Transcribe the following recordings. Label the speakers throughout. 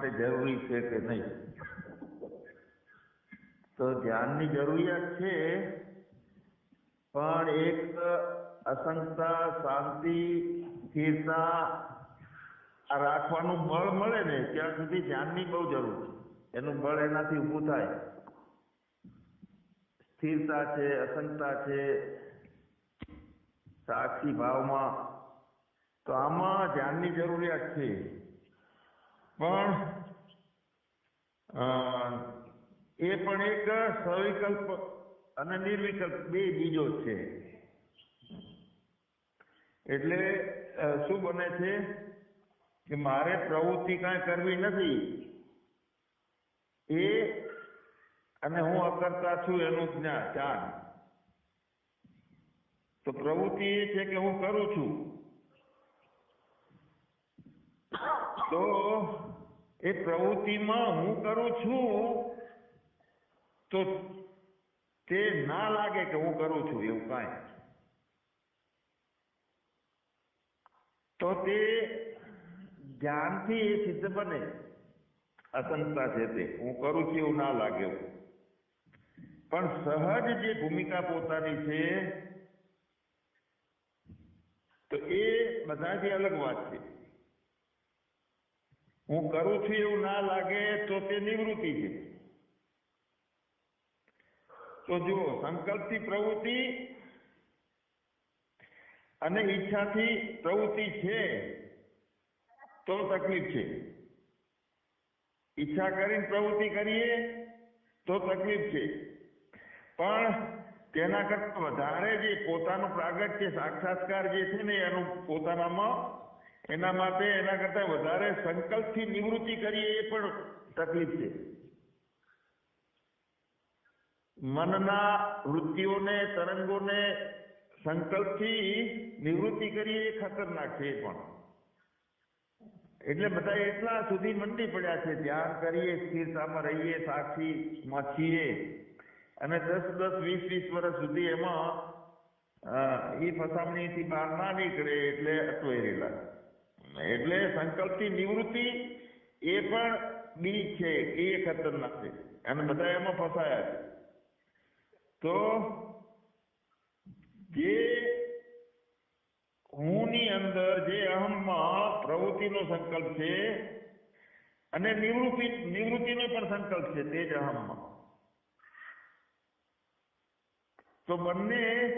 Speaker 1: માટે જરૂરી છે કે નહીં? તો ધ્યાનની જરૂરિયાત છે, પણ એક અસંગતા, શાંતિ, સ્થિરતા રાખવાનું બળ મળે ને ત્યાં સુધી ધ્યાનની બહુ જરૂર છે. એનું બળ એનાથી ઊભું થાય. સ્થિરતા છે, અસંગતા છે, સાક્ષી ભાવમાં. તો આમાં ધ્યાનની જરૂરિયાત છે. પણ એ પણ એક સવિકલ્પ અને નિર્વિકલ્પ, બે બીજો છે. એટલે શું બને છે? કે મારે પ્રવૃત્તિ કાંઈ કરવી નથી. એ અને હું અકર્તા છું એનું જ્ઞાન જ્ઞાન તો પ્રવૃત્તિ એ છે કે હું કરું છું. તો એ પ્રવૃત્તિમાં હું કરું છું, તો તે ના લાગે કે હું કરું છું, એવું કાંઈ તો તે જ્ઞાનથી એ સિદ્ધ બને. અસંગતા છે તે. હું કરું છું એવું ના લાગે. એવું પણ સહજ જે ભૂમિકા પોતાની છે, તો એ બધાથી અલગ વાત છે. હું કરું છું એવું ના લાગે તો તે નિવૃત્તિ છે. તો જુઓ, સંકલ્પથી પ્રવૃત્તિ અને ઈચ્છાથી પ્રવૃત્તિ છે, તો તકલીફ છે. ઈચ્છા કરીને પ્રવૃત્તિ કરીએ તો તકલીફ છે. પણ તેના કરતા વધારે જે પોતાનું પ્રાગટ્ય સાક્ષાત્કાર જે છે ને એનું પોતાનામાં એના માટે એના કરતા વધારે સંકલ્પથી નિવૃત્તિ કરીએ એ પણ તકલીફ છે. મનના વૃત્તિઓને, તરંગોને સંકલ્પથી નિવૃત્તિ કરીએ એ ખતરનાક છે એ પણ. એટલે બધા એટલા સુધી મંડી પડ્યા છે, ધ્યાન કરીએ, સ્થિરતામાં રહીએ સાક્ષીમાં છીએ. અને દસ દસ, વીસ વીસ વર્ષ સુધી એમાં એ ફસામણીથી બહાર ના નીકળે એટલે અટવાઈ રહેલા એટલે સંકલ્પથી નિવૃત્તિ એ પણ બી છે, એ ખતરનાક છે. અને બધા એમાં ફસાયા છે. તો જે હુંની અંદર, જે અહમમાં પ્રવૃત્તિનો સંકલ્પ છે અને નિવૃત્તિ, નિવૃત્તિનો પણ સંકલ્પ છે તે જ અહમમાં. તો બંને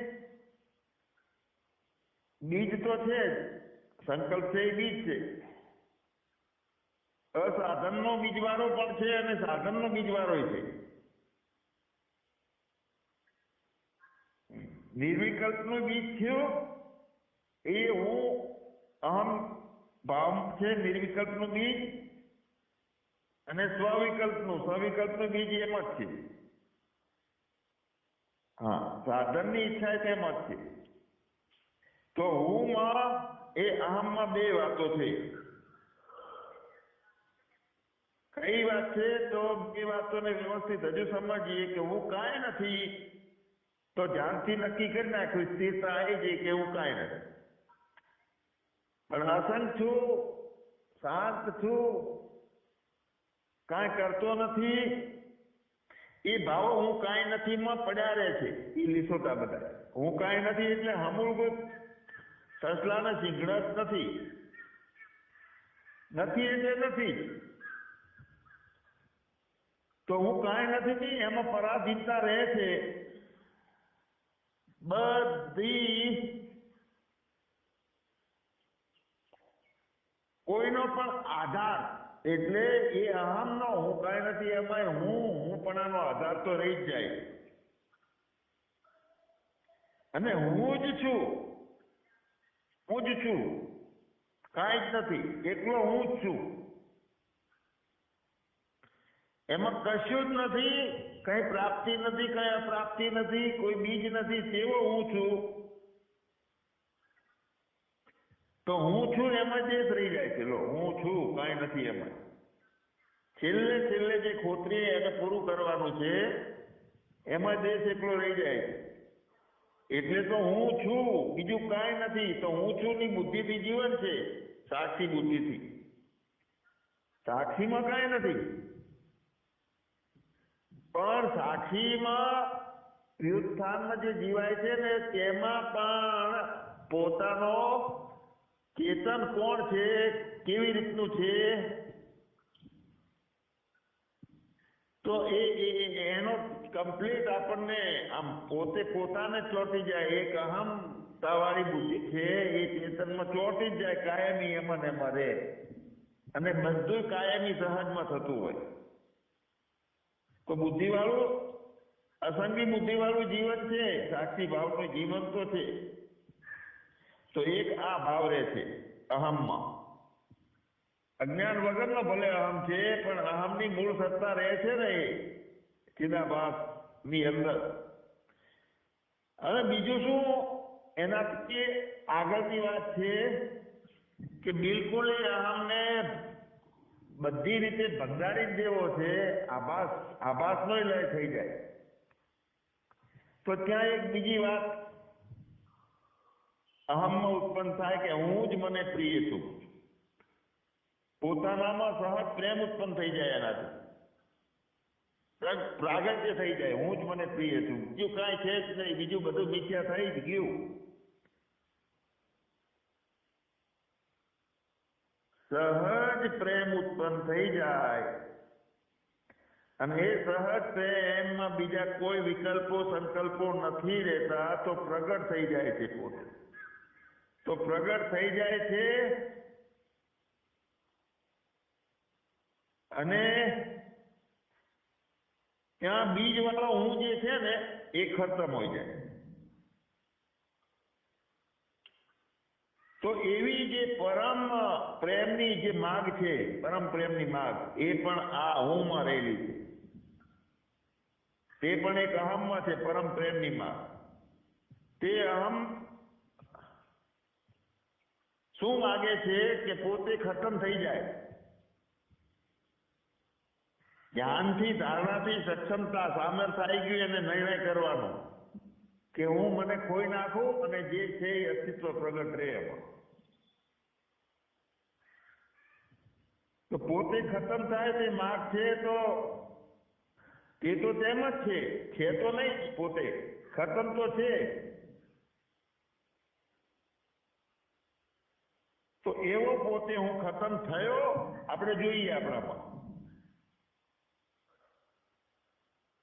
Speaker 1: બીજ તો છે જ. સંકલ્પ છે એ બીજ છે. અસાધનનો બીજવારો પણ છે અને સાધનનો બીજવારો છે. નિર્વિકલ્પનો બીજ થયો એ હું અહમ ભાવ છે નિર્વિકલ્પનું બીજ અને સ્વવિકલ્પનું. સ્વવિકલ્પનું બીજ એમ જ છે. હા, સાધનની ઈચ્છા તેમ જ છે. તો હુંમાં એ અહમમાં બે વાતો છે કઈ વાત છે? તો બે વાતોને વ્યવસ્થિત. હજુ સમજીએ કે હું કાંઈ નથી. તો ધ્યાનથી નક્કી કરી નાખ્યું સ્થિરતા આવી જઈ કે હું કાંઈ નથી. પણ અસંગ છું, શાંત છું, કાંઈ કરતો નથી. એ ભાવો હું કાંઈ નથી માં પડ્યા રહે છે. એ લીસોટા બધા હું કાંઈ નથી એટલે હમૂળભૂત સસલાના સિંગડા નથી. નથી એટલે નથી. તો હું કાંઈ નથી નહીં એમાં પરાધીનતા રહે છે. બધી કોઈનો પણ આધાર એટલે એ અહમનો, હું કાંઈ નથી એમાં હું હું પણ આનો આધાર તો રહી જ જાય. અને હું જ છું. હું જ છું. કાંઈ જ નથી. એકલો હું જ છું. એમાં કશું જ નથી. કઈ પ્રાપ્તિ નથી, કઈ અપ્રાપ્તિ નથી. કોઈ બીજ નથી. તેવો હું છું. તો હું છું એમાં જે રહી જાય છે હું છું, કઈ નથી એમાં. છેલ્લે છેલ્લે જે ખોતરી એને પૂરું કરવાનું છે, એમાં દેશ એકલો રહી જાય છે. એટલે તો હું છું. બીજું કાંઈ નથી. તો હું છું ની બુદ્ધિથી જીવન છે. સાક્ષી બુદ્ધિથી સાક્ષીમાં કાંઈ નથી. પણ સાક્ષીમાં વ્યુત્થાનમાં જે જીવાય છે ને, તેમાં પણ પોતાનો ચેતન કોણ છે? કેવી રીતનું છે? તો એ, એનો કમ્પ્લીટ આપણને આમ પોતે પોતાને ચોંટી જાય. એક અહમતાવાળી બુદ્ધિ છે, એ ચેતનમાં ચોંટી જાય, કાયમી એમાં એમાં રહે. અને બધું કાયમી સહજમાં થતું હોય. તો બુદ્ધિવાળું, અસંગી બુદ્ધિવાળું જીવન છે, સાક્ષી ભાવનું જીવન તો છે. તો એક આ ભાવ રહે છે, અહમમાં. અજ્ઞાન વગરનો ભલે અહમ છે, પણ અહમની મૂળ સત્તા રહે છે ને એ. ની અંદર. અને બીજું શું? એનાથી આગળની વાત છે કે બિલકુલ અહમને બધી રીતે ભંગારી જ દેવો છે, આભાસ, આભાસનો લય થઈ જાય. તો ત્યાં એક બીજી વાત અહમમાં ઉત્પન્ન થાય કે હું જ મને પ્રિય છું. પોતાનામાં સહજ પ્રેમ ઉત્પન્ન થઈ જાય એનાથી. પ્રાગટ્ય થઈ જાય. હું જ મને પ્રિય છું. બીજું કાંઈ છે જ નહીં. બીજું બધું મિથ્યા થઈ જ ગયું. સહજ પ્રેમ ઉત્પન્ન થઈ જાય. અને એ સહજ પ્રેમમાં બીજા કોઈ વિકલ્પો, સંકલ્પો નથી રહેતા, તો પ્રગટ થઈ જાય છે પોતે. તો પ્રગટ થઈ જાય છે. અને ત્યાં બીજ વાળો હું જે છે ને, એ ખતમ હોય જાય. તો એવી જે પરમ પ્રેમની જે માગ છે, પરમ પ્રેમની માગ, એ પણ આ હુંમાં રહેલી છે. તે પણ એક અહમમાં છે, પરમ પ્રેમની માગ. તે અહમ શું માગે છે કે પોતે ખતમ થઈ જાય? ધ્યાનથી ધારણાથી સક્ષમતા, સામર્થ્ય આવી ગયું એને નિર્ણય કરવાનો કે હું મને ખોઈ નાખું અને જે છે એ અસ્તિત્વ પ્રગટ રહે એમાં. તો પોતે ખતમ થાય તે માર્ગ છે તો તે તો તેમ જ છે છે તો નહીં પોતે. ખતમ તો છે. તો એવો પોતે હું ખતમ થયો, આપણે જોઈએ આપણામાં.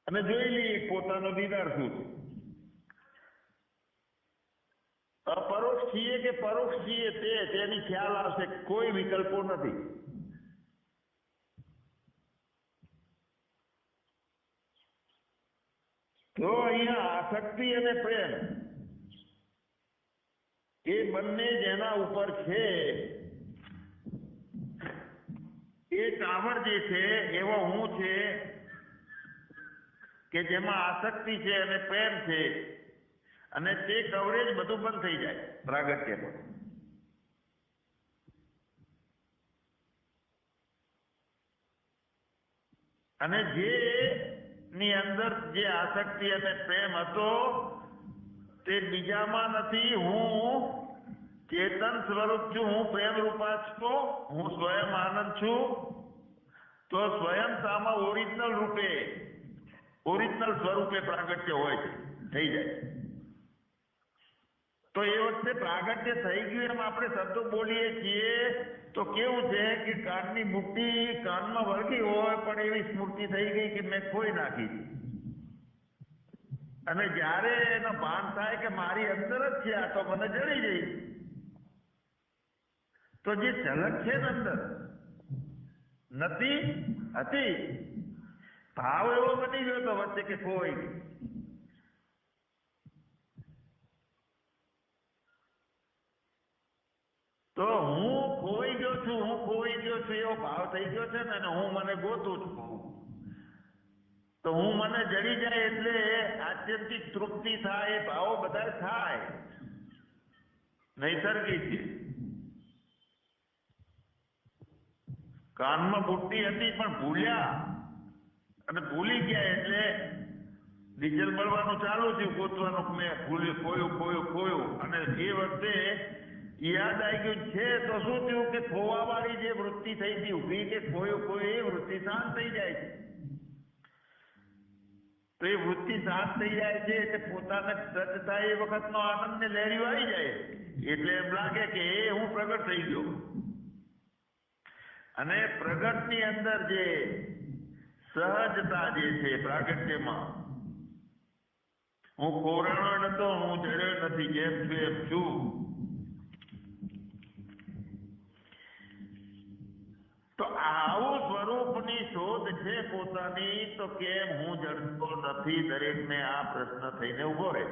Speaker 1: અને જોઈ લઈએ પોતાનો દીદાર શું છે. અપરોક્ષ છીએ કે પરોક્ષ છીએ તે, તેની ખ્યાલ આવશે, કોઈ વિકલ્પો નથી. તો અહીંયા આસક્તિ અને પ્રેમ એ બંને જેના ઉપર છે. એ ટાવર જે છે, એવો હું છે કે જેમાં આસક્તિ છે અને પ્રેમ છે અને તે કવરેજ બધું બંધ થઈ જાય. પ્રાગટ્યમાં અને જે ની અંદર જે આસક્તિ અને પ્રેમ હતો તે બીજામાં નથી. હું ચેતન સ્વરૂપ છું હું પ્રેમ રૂપા છું હું સ્વયં આનંદ છું. તો સ્વયં સામા ઓરિજિનલ રૂપે ઓરિજિનલ સ્વરૂપે પ્રાગટ્ય હોય છે, થઈ જાય. તો એ વખતે પ્રાગટ્ય થઈ ગયું એમ આપણે શબ્દો બોલીએ છીએ, તો કેવું છે કે કાનની મુક્તિ કાનમાં વળગી હોય, પણ એવી સ્મૃતિ થઈ ગઈ કે મેં ખોઈ નાખી. અને જ્યારે એનો ભાન થાય કે મારી અંદર જ છે, આ તો મને જડી ગઈ. તો જે ઝલક છે અંદર, નથી, હતી. ભાવ એવો બની ગયો તો વચ્ચે કે ખોઈ ગઈ તો હું ખોઈ ગયો છું હું ખોઈ ગયો છું એવો ભાવ થઈ ગયો છે ને અને હું મને ગોતું છું તો હું મને જડી જાય એટલે આત્યંતિક તૃપ્તિ થાય એ ભાવો બધા થાય નૈસર્ગિક છે કાનમાં બુટ્ટી હતી પણ ભૂલ્યા અને ભૂલી ગયા એટલે ડીઝલ મળવાનું ચાલુ થયું, ગોતવાનું મેં ભૂલી, ખોયું ખોયું ખોયું. અને એ વખતે યાદ આવી ગયું છે, તો શું થયું કે ખોવાવાળી જે વૃત્તિ થઈ હતી, ઊભી કે ખોયું ખોયું, એ વૃત્તિ શાંત થઈ જાય છે. તો એ વૃત્તિ શાંત થઈ જાય છે એટલે પોતાને ટચ થાય એ વખતનો આનંદ ને વાળી જાય. એટલે એમ લાગે કે એ હું પ્રગટ થઈ ગયો. અને પ્રગટની અંદર જે સહજતા જે છે પ્રાગટ્યમાં. હું ખોરાણો નતો, હું જડ્યો નથી જેમ છું એમ છું? તો આવું સ્વરૂપની શોધ છે પોતાની, તો કેમ હું જડતો નથી? દરેકને આ પ્રશ્ન થઈને ઊભો રહે.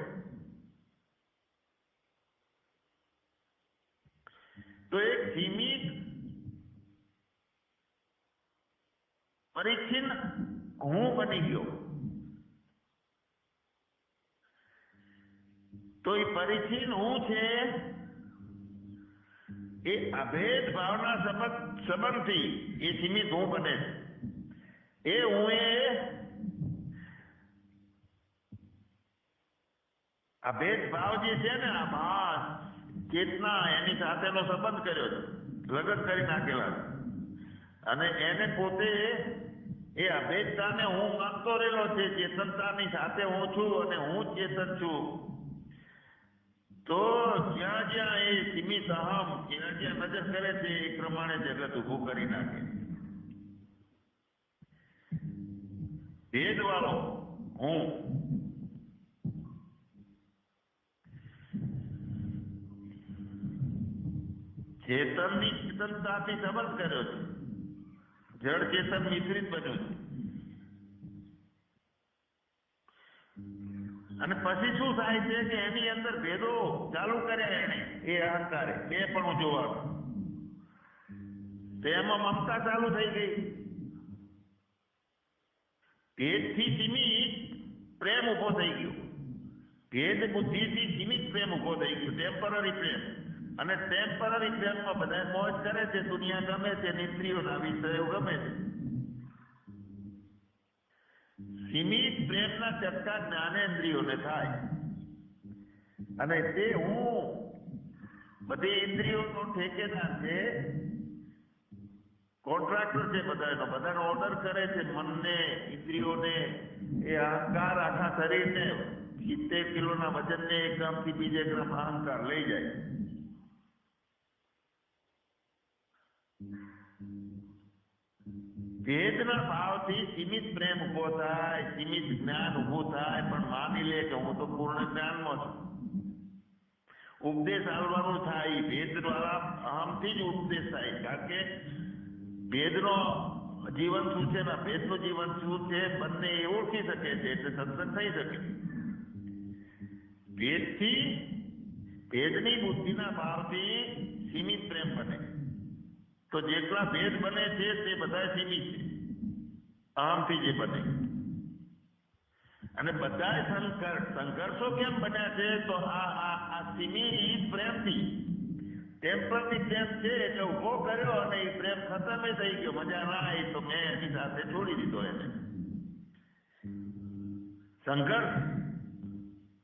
Speaker 1: તો એક સીમિત પરિચ્છિન્ન હું બની ગયો. તો એ પરિચ્છિન્ન હું છે? એ અભેદ ભાવના સંબંધ સંબંધથી એ સીમિત હું બને એ હું એ અભેદ ભાવ જે છે ને, આ ભાસ ચેતના, એની સાથેનો સંબંધ કર્યો છે. લગન કરી નાખેલા અને એને પોતે એ અભેદતાને હું માનતો રહેલો છે, ચેતનતાની સાથે હું છું અને હું ચેતન છું. તો જ્યાં જ્યાં એ સીમિત અહમ, જ્યાં જ્યાં નજર કરે છે, એ પ્રમાણે જગત ઊભું કરી નાખે. ભેદ વાળો હું. ચેતનની ચેતનતાથી સંબંધ કર્યો છે. જળ ચેતન મિશ્રિત બન્યું છે. અને પછી શું થાય છે કે એની અંદર ભેદો ચાલુ કર્યા એને, એ અહંકારે બે પણ જોવાનું તો એમાં મમતા ચાલુ થઈ ગઈ. ભેદથી સીમિત પ્રેમ ઊભો થઈ ગયો. ભેદ બુદ્ધિથી સીમિત પ્રેમ ઊભો થઈ ગયો. ટેમ્પરરી પ્રેમ. અને ટેમ્પરરી પ્રેમમાં બધા મોજ કરે છે, દુનિયા ગમે છે નિત્રીઓના વિષયો ગમે છે. સીમિત પ્રેમના ચટકા જ્ઞાનેન્દ્રિયોને થાય. અને તે હું બધી ઇન્દ્રિયોનો ઠેકેદાર છે કોન્ટ્રાક્ટર છે બધાનો બધાનો ઓર્ડર કરે છે, મનને, ઇન્દ્રિયોને, એ અહંકાર આખા શરીરને, સિત્તેર કિલોના વજનને એક ગ્રામથી બીજે ગ્રામ અહંકાર લઈ જાય. ભેદના ભાવથી સીમિત પ્રેમ ઊભો થાય સીમિત જ્ઞાન ઉભું થાય પણ માની લે કે હું તો પૂર્ણ જ્ઞાનમાં છું ઉપદેશ આલવાનું થાય ભેદ દ્વારા અહમથી જ ઉપદેશ થાય, કારણ કે ભેદનો જીવન શું છે ને ભેદનું જીવન શું છે, બંને એ ઓળખી શકે છે, એટલે સત્સંગ થઈ શકે ભેદથી ભેદની બુદ્ધિના ભાવથી સીમિત પ્રેમ બને. તો જેટલા ભેદ બને છે તે બધા સીમિત છે. આમથી જે બને. અને બધા સંઘર્ષ સંઘર્ષો કેમ બન્યા છે? તો આ આ આ સીમિત પ્રેમથી. ટેમ્પરરી પ્રેમ છે, એટલે ઊભો કર્યો અને એ પ્રેમ ખતમ થઈ ગયો. મજા ના આવી તો મેં એની સાથે છોડી દીધો એને. સંઘર્ષ.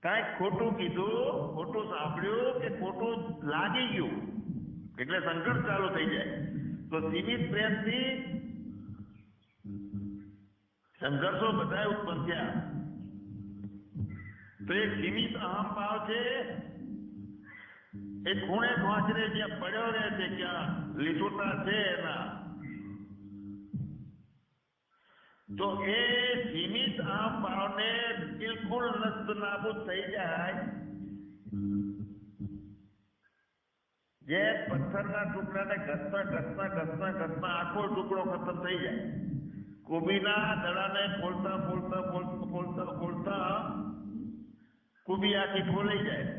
Speaker 1: કાંઈક ખોટું કીધું, ખોટું સાંભળ્યું કે ખોટું લાગી ગયું. એટલે સંઘર્ષ ચાલુ થઈ જાય. તો સીમિત પ્રેમથી સંઘર્ષો બધા ઉત્પન્ન થયા તો એક સીમિત અહમ ભાવ છે એ ખૂણે ખોંચરે જ્યાં પડ્યો રહે છે ક્યાં લીસોટા છે એના તો એ સીમિત અહમ ભાવને બિલકુલ નસ્ત નાબૂદ થઈ જાય જે પથ્થરના ટુકડાને ઘસતા ઘસતા ઘસતા ઘસતા આખો ટુકડો ખતમ થઈ જાય કોબીના દડાને ફોલતા ફોલતા ફોલતા ફોલતા ફોલતા કુબી આખી ફોલાઈ જાય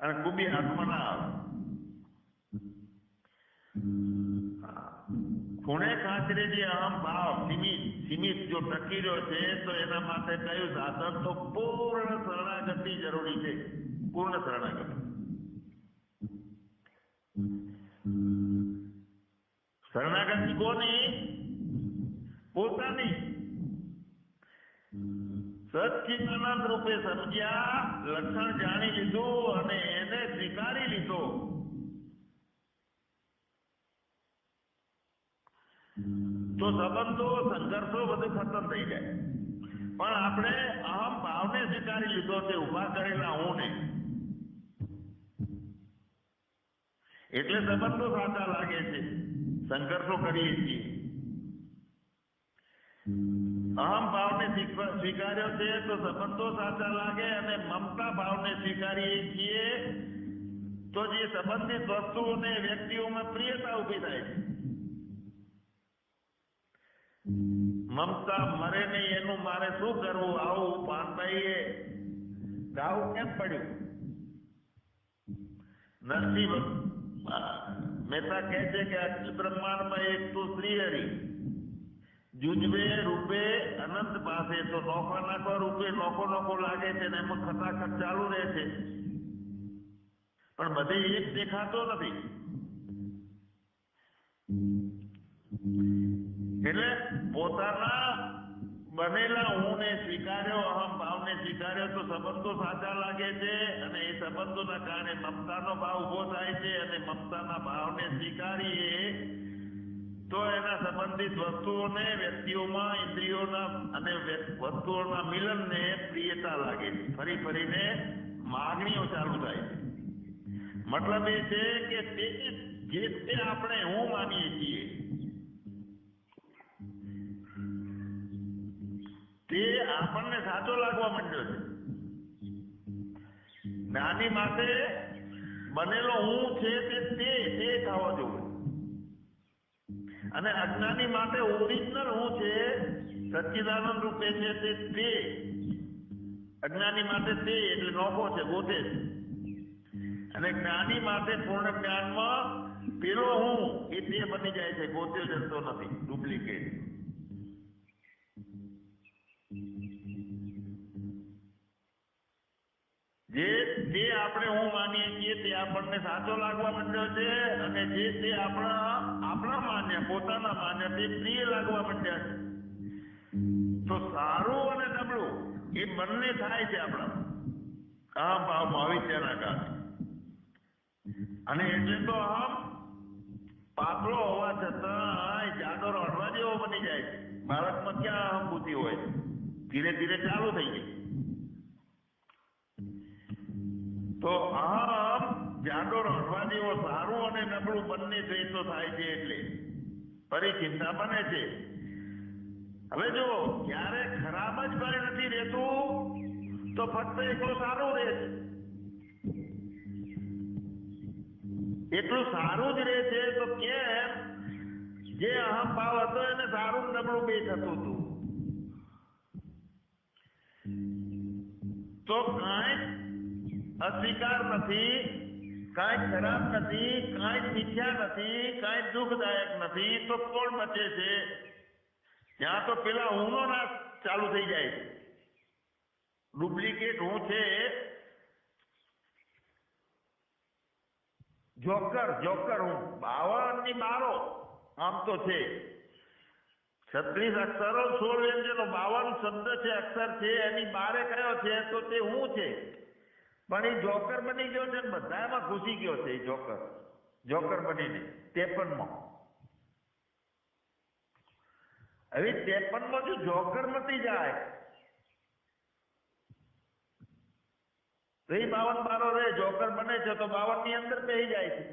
Speaker 1: અને કુબી હાથમાં ના આવે પુણે ખાચરે જે અહમ ભાવ સીમિત સીમિત જો ટકી રહ્યો છે તો એના માટે કયું સાધન તો પૂર્ણ શરણાગતિ જરૂરી છે પૂર્ણ શરણાગતિ શરણાગતિ કોની પોતાની સચિદાનંદ રૂપે સમજ્યા, લક્ષણ જાણી લીધું અને એને સ્વીકારી લીધો. તો સંબંધો, સંઘર્ષો બધું ખતમ થઈ જાય. પણ આપણે અહમ ભાવને સ્વીકારી લીધો તે ઊભા કરેલા હું ને એટલે સંબંધો સાચા લાગે છે. સંઘર્ષો કરીએ છીએ. અહમ ભાવને સ્વીકાર્યો છે તો સંબંધો સાચા લાગે અને મમતા ભાવને સ્વીકારીએ છીએ. તો જે સંબંધિત વસ્તુઓને વ્યક્તિઓમાં પ્રિયતા ઊભી થાય છે. મમતા મરે નહીં એનું મારે શું કરવું? આવું પાનભાઈએ ગાવું કેમ પડ્યું? નરસિંહ મહેતા કહે છે કે અખિલ બ્રહ્માંડમાં એક તો શ્રી હરિ. જુજવે, રૂપે, અનંત પાસે. તો નોખો નાખો રૂપે નોખો નોખો લાગે છે ને એમાં ખટાખટ ચાલુ રહે છે. પણ બધે એક દેખાતો નથી. એટલે પોતાના બનેલા હું ને સ્વીકાર્યો, અહમ ભાવને સ્વીકાર્યો, તો સંબંધો સાચા લાગે છે અને એ સંબંધોના કારણે મમતાનો ભાવ ઊભો થાય છે અને મમતાના ભાવને સ્વીકારીએ, તો એના સંબંધિત વસ્તુઓને વ્યક્તિઓમાં, ઇન્દ્રિયોના અને વસ્તુઓના મિલનને પ્રિયતા લાગે છે. ફરી ફરીને માગણીઓ ચાલુ થાય છે. મતલબ એ છે કે તે જે તે આપણે હું માનીએ છીએ તે આપણને સાચો લાગવા માંડ્યો છે. નાની માટે બનેલો હું છે તે તે તે થવો જોઈએ અને અજ્ઞાની માટે ઓરિજિનલ હું છે સચ્ચિદાનંદ રૂપે છે તે તે. અજ્ઞાની માટે તે એટલે નોખો છે, ગોતે છે. અને જ્ઞાની માટે પૂર્ણ જ્ઞાનમાં પેલો હું એ તે બની જાય છે, ગોતે જતો નથી ડુપ્લિકેટ જે તે આપણે હું માનીએ છીએ તે આપણને સાચો લાગવા માંડ્યો છે અને જે, તે આપણા આપણા માન્ય, પોતાના માન્ય તે પ્રિય લાગવા માંડ્યા છે. તો સારું અને નબળું એ બંને થાય છે આપણા આ ભાવમાં અવિદ્યાના કારણે. અને એટલે તો આમ પાતળો હોવા છતાં જાડો રડવા જેવો બની જાય છે. બાળકમાં ક્યાં બુદ્ધિ હોય? ધીરે ધીરે ચાલુ થઈ ગઈ. તો આમ જાડો રડવા જેવો સારું અને નબળું બંને દ્વેષો થાય છે એટલે. ફરી ચિંતા બને છે. હવે જો ક્યારે ખરાબ જ કોઈ નથી રહેતું, તો ફક્ત એટલું સારું રહે છે. એટલું સારું જ રહે છે તો કેમ? જે અહમ ભાવ હતો એને સારું નબળું બે થતું હતું. તો કાંઈ અસ્વીકાર નથી, કાંઈ ખરાબ નથી, કાંઈ મિથ્યા નથી, કાંઈ દુઃખદાયક નથી, તો કોણ બચે છે? ત્યાં તો પેલા ઊંનો નાશ ચાલુ થઈ જાય છે. ડુપ્લિકેટ હું છે? જોકર જોકર હું. બાવનની બારો, આમ તો છે. છત્રીસ અક્ષરો સોળ વ્યંજનો, બાવન શબ્દ છે અક્ષર છે, એની બારે કયો છે? તો તે હું છે? પણ એ જોકર બની ગયો છે બધામાં ઘૂસી ગયો છે એ જોકર. જોકર બનીને, ત્રેપનમાં. હવે ત્રેપનમાં જો જોકર મટી જાય, તો એ બાવન બારો રે જોકર બને છે તો બાવનની અંદર બેસી જાય છે.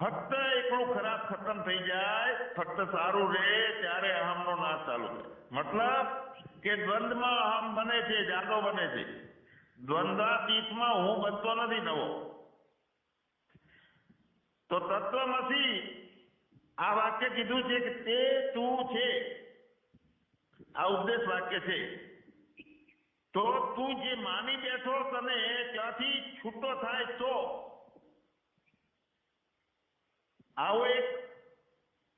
Speaker 1: ફક્ત એકલું ખરાબ ખતમ થઈ જાય, ફક્ત સારું રે ત્યારે અહમનો નાશ ચાલુ થાય. મતલબ કે દ્વંદમાં અહમ બને છે, જાગો બને છે. દ્વંદ્વાતીતમાં હું બનતો નથી નવો. તો તત્વમસી આ વાક્ય કીધું છે કે તે તું છે. આ ઉપદેશ વાક્ય છે. તો તું જે માની બેઠો તને ત્યાંથી છૂટો થાય તો? આવો એક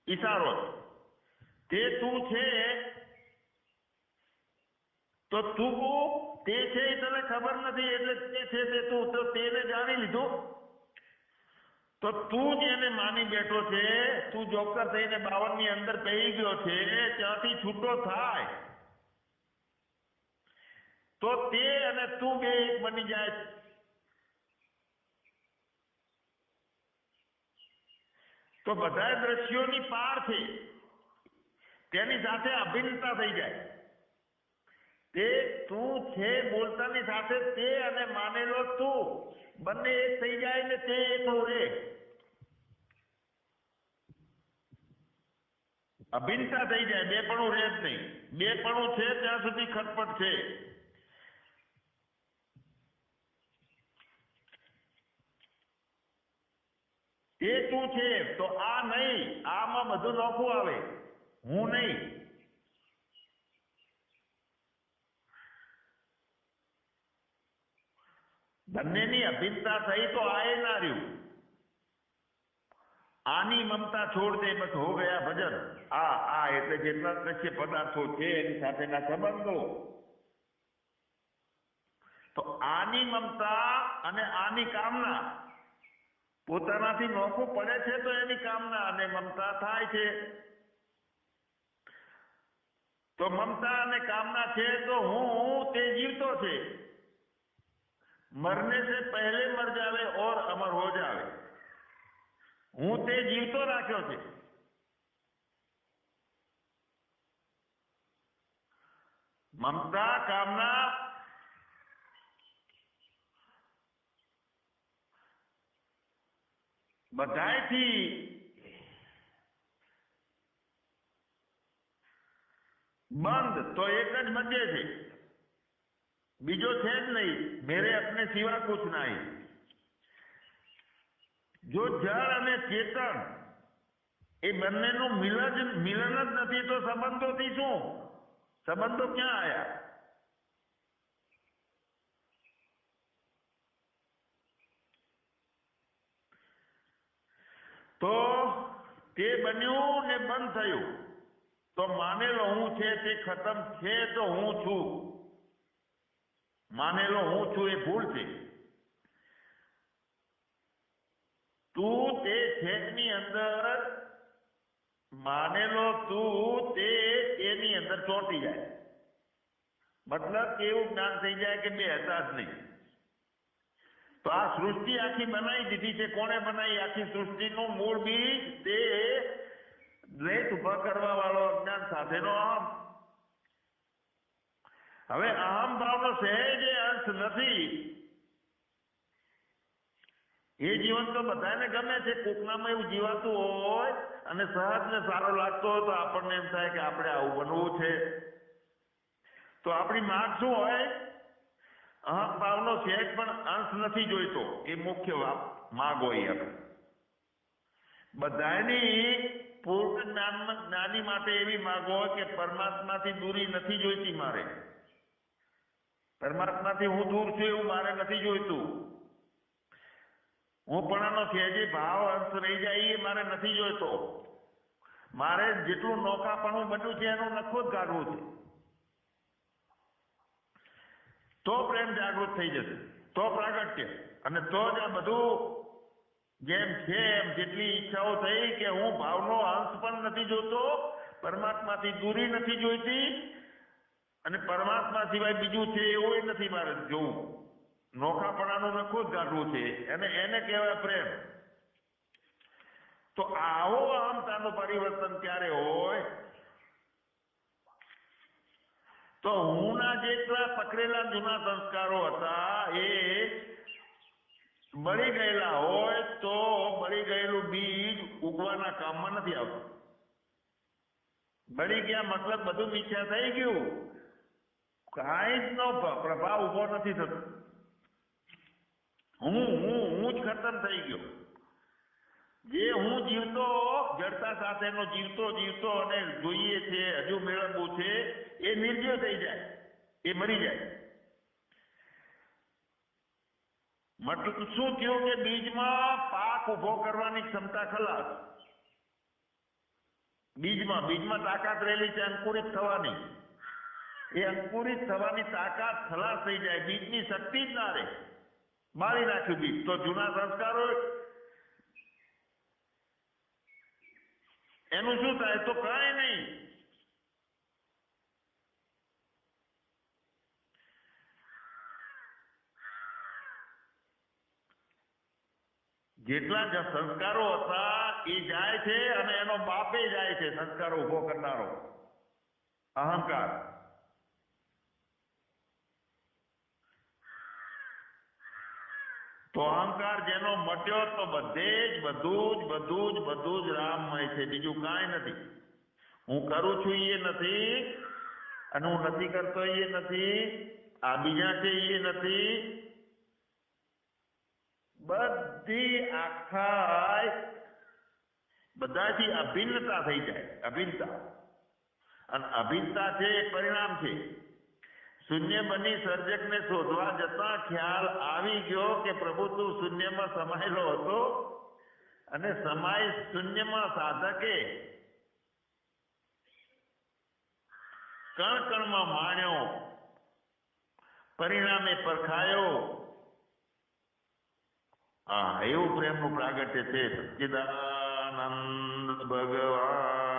Speaker 1: ઈશારો. તે તું છે તો તું તે છે એ તને ખબર નથી એટલે તે છે તે તું તો તેને જાણી લીધું તો તું જેને માની બેઠો છે તું જોકર થઈને બાવનની અંદર કહી ગયો છે ત્યાંથી છૂટો થાય તો તે અને તું બે એક બની જાય તો બધા દ્રશ્યોની પાર છે તેની સાથે અભિન્નતા થઈ જાય તે તું છે બોલતાની સાથે તે અને માનેલો તું. બંને એક થઈ જાય ને તે એકલું રે અભિન્નતા થઈ જાય બે પણ રહે જ નહીં. બે પણ છે, ત્યાં સુધી ખટપટ છે. તે તું છે, તો આ નહીં, આમાં બધું નોખું આવે. હું નહીં. બંનેની અભિન્નતા થઈ તો આ ના રહ્યું. આની મમતા છોડ દે બસ હો ગયા ભજન. આ આ એટલે જેટલા દ્રશ્ય પદાર્થો છે એની સાથેના સંબંધો. તો આની મમતા અને આની કામના, પોતાનાથી નોખું પડે છે તો એની કામના અને મમતા થાય છે. તો મમતા અને કામના છે તો હું તે જીવતો છે. मरने से पहले मर जावे और अमर हो जावे હું તે જીવતો રાખ્યો છે મમતા કામના બધાયથી બંધ તો એક જ મધ્ય છે બીજો છે જ નહીં. મેરે અપને સિવા કુછ નહીં. જો જળ અને ચેતન એ બંનેનું મિલન મિલન જ નથી, તો સંબંધોથી શું? સંબંધો ક્યાં આવ્યા તો તે બન્યું ને બંધ થયું. તો માનેલો હું છે તે ખતમ છે તો હું છું. માનેલો હું છું એ ભૂલ છે તું તે છેકની અંદર માનેલો તું તે એની અંદર ચોંટી જાય મતલબ કે એવું જ્ઞાન થઈ જાય કે બે હતા જ નહીં તો આ સૃષ્ટિ આખી બનાવી દીધી છે કોણે બનાવી આખી સૃષ્ટિનું મૂળ બીજ તે દ્વૈત ઊભા કરવા વાળો અજ્ઞાન સાથેનો અહમ હવે અહમ ભાવનો સહેજ અંશ નથી. એ જીવન તો બધાને ગમે છે. કોકનામાં એવું જીવાતું હોય અને સહજ ને સારો લાગતો હોય તો આપણને એમ થાય કે આપણે આવું બનવું છે. તો આપણી માગ શું હોય? અહમ ભાવનો સહેજ પણ અંશ નથી જોઈતો. એ મુખ્ય માગ હોય આપણે બધાની પૂર્ણ જ્ઞાન, જ્ઞાની માટે એવી માગ હોય કે પરમાત્માથી દૂરી નથી જોઈતી મારે. પરમાત્માથી હું દૂર છું એવું મારે નથી જોઈતું. હું પણાનો સહેજે ભાવ અંશ રહી જાય એ મારે નથી જોઈતો. મારે જેટલું નોખાપણું બન્યું છે એનું નખો જ કાઢવું છે. તો પ્રેમ જાગૃત થઈ જશે, તો પ્રાગટ્ય. અને તો જ આ બધું જેમ છે એમ જેટલી ઈચ્છાઓ થઈ કે હું ભાવનો અંશ પણ નથી જોતો, પરમાત્માથી દૂરી નથી જોઈતી અને પરમાત્મા સિવાય બીજું છે એવું નથી મારે જોવું. નોખાપણાનું નખો જ ગાંઠવું છે, અને એને કહેવાય પ્રેમ. તો આવો અહમતાનું પરિવર્તન ક્યારે હોય? તો હુંના જેટલા પકડેલા જૂના સંસ્કારો હતા, એ બળી ગયેલા હોય તો બળી ગયેલું બીજ ઉગવાના કામમાં નથી આવતું. બળી ગયા મતલબ બધું મિથ્યા થઈ ગયું. કાંઈ જ નો પ્રભાવ ઊભો નથી થતો હું હું હું જ ખતમ થઈ ગયો જે હું જીવતો જડતા સાથેનો જીવતો જીવતો અને જોઈએ છે હજુ મેળવવું છે એ નિર્જીવ થઈ જાય એ મરી જાય મતલબ શું થયું કે બીજમાં પાક ઊભો કરવાની ક્ષમતા ખલાસ બીજમાં બીજમાં તાકાત રહેલી છે અંકુરિત થવાની એ અંકુરિત થવાની તાકાત ખલાસ થઈ જાય, બીજની શક્તિ જ ના રહે. મારી નાખ્યું બીજ તો જૂના સંસ્કારો એનું શું થાય? તો કાંઈ નહીં. જેટલા જ સંસ્કારો હતા, એ જાય છે અને એનો બાપે જાય છે. સંસ્કારો ઊભો કરનારો. અહંકાર. તો અહંકાર જેનો મટ્યો તો બધે જ બધું જ બધું જ બધું જ રામમય છે. બીજું કાંઈ નથી. હું કરું છું એ નથી અને હું નથી કરતો એ નથી. આ બીજા છે એ નથી. બધી આખા બધાથી અભિન્નતા થઈ જાય. અભિન્નતા. અને અભિન્નતા છે પરિણામ છે. શૂન્ય બની સર્જકને શોધવા જતા ખ્યાલ આવી ગયો કે પ્રભુ તું શૂન્યમાં સમાયેલો હતો અને સમાય શૂન્યમાં સાધકે. કણ કણમાં માણ્યો, પરિણામે પરખાયો. હા એવું પ્રેમનું પ્રાગટ્ય છે, સચ્ચિદાનંદ ભગવાનની જય